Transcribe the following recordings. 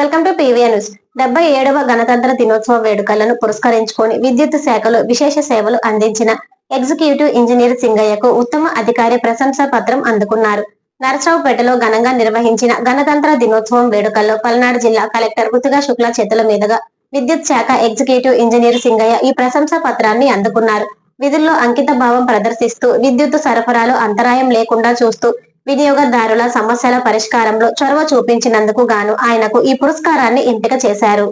Welcome to పీవీఆ news. డెబ్బై ఏడవ గణతంత్ర దినోత్సవ వేడుకలను పురస్కరించుకొని విద్యుత్ శాఖలో విశేష సేవలు అందించిన ఎగ్జిక్యూటివ్ ఇంజనీర్ సింగయ్యకు ఉత్తమ అధికారి ప్రశంసా పత్రం అందుకున్నారు. నరసరావుపేటలో ఘనంగా నిర్వహించిన గణతంత్ర దినోత్సవం వేడుకల్లో పల్నాడు జిల్లా కలెక్టర్ రుతుగా శుక్ల చేతుల మీదుగా విద్యుత్ శాఖ ఎగ్జిక్యూటివ్ ఇంజనీర్ సింగయ్య ఈ ప్రశంసా పత్రాన్ని అందుకున్నారు. విధుల్లో అంకిత భావం ప్రదర్శిస్తూ విద్యుత్ సరఫరాలో అంతరాయం లేకుండా చూస్తూ వినియోగదారుల సమస్యల పరిష్కారంలో చొరవ చూపించినందుకు గాను ఆయనకు ఈ పురస్కారాన్ని ఎంపిక చేశారు.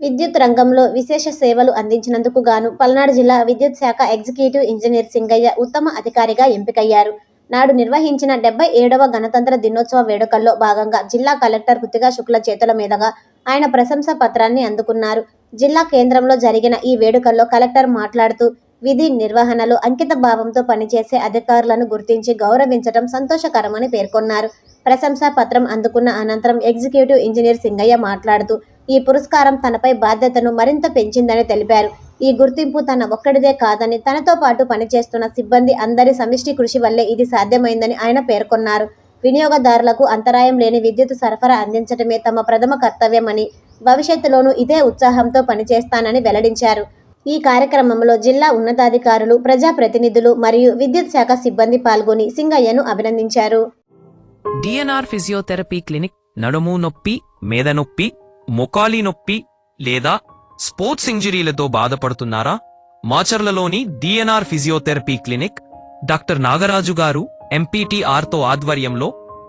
విద్యుత్ రంగంలో విశేష సేవలు అందించినందుకు గాను పల్నాడు జిల్లా విద్యుత్ శాఖ ఎగ్జిక్యూటివ్ ఇంజనీర్ సింగయ్య ఉత్తమ అధికారిగా ఎంపికయ్యారు. నాడు నిర్వహించిన డెబ్బై ఏడవ గణతంత్ర దినోత్సవ వేడుకల్లో భాగంగా జిల్లా కలెక్టర్ కృతిగా శుక్ల చేతుల మీదుగా ఆయన ప్రశంసా పత్రాన్ని అందుకున్నారు. జిల్లా కేంద్రంలో జరిగిన ఈ వేడుకల్లో కలెక్టర్ మాట్లాడుతూ విధి నిర్వహణలో అంకిత భావంతో పనిచేసే అధికారులను గుర్తించి గౌరవించడం సంతోషకరమని పేర్కొన్నారు. ప్రశంసా పత్రం అందుకున్న అనంతరం ఎగ్జిక్యూటివ్ ఇంజనీర్ సింగయ్య మాట్లాడుతూ ఈ పురస్కారం తనపై బాధ్యతను మరింత పెంచిందని తెలిపారు. ఈ గుర్తింపు తన ఒక్కడిదే కాదని తనతో పాటు పనిచేస్తున్న సిబ్బంది అందరి సమిష్టి కృషి వల్లే ఇది సాధ్యమైందని ఆయన పేర్కొన్నారు. వినియోగదారులకు అంతరాయం లేని విద్యుత్ సరఫరా అందించడమే తమ ప్రథమ కర్తవ్యమని భవిష్యత్తులోనూ ఇదే ఉత్సాహంతో పనిచేస్తానని వెల్లడించారు. ఈ కార్యక్రమంలో జిల్లా ఉన్నతాధికారులు ప్రజాప్రతినిధులు మరియు విద్యుత్ శాఖ సిబ్బంది పాల్గొని సింగయ్యను అభినందించారు. డిఎన్ఆర్ ఫిజియోథెరపీ క్లినిక్ నడుము నొప్పి మేద నొప్పి మొకాలి నొప్పి లేదా స్పోర్ట్స్ ఇంజరీలతో బాధపడుతున్నారా? మాచర్లలోని DNR physiotherapy clinic doctor Nagaraju garu ఎంపీటీఆర్తో ఆధ్వర్యంలో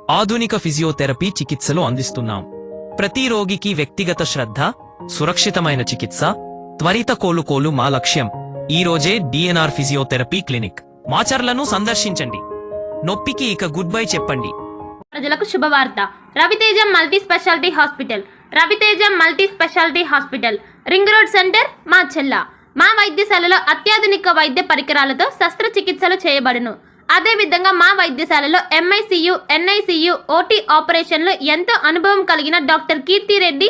ఆధునిక ఫిజియోథెరపీ చికిత్సలు అందిస్తున్నాం. ప్రతి రోగికి వ్యక్తిగత శ్రద్ధ సురక్షితమైన చికిత్స త్వరిత కోలుకోలు మా లక్ష్యం. ఈరోజే డిఎన్ఆర్ ఫిజియోథెరపీ క్లినిక్ మాచర్లను సందర్శించండి. నొప్పికి ఇక గుడ్ బై చెప్పండి. ప్రజలకు శుభవార్త. Raviteja multi speciality hospital. Raviteja multi speciality hospital. Ring road centre మా చెల్ల. మా వైద్యశాలలో అత్యాధునిక వైద్య పరికరాలతో శస్త్రచికిత్సలు చేయబడును. అదేవిధంగా మా వైద్యశాలలో ఎంఐసియు ఎన్ఐసియు ఓటీ ఆపరేషన్లు ఎంతో అనుభవం కలిగిన doctor Keerthi Reddy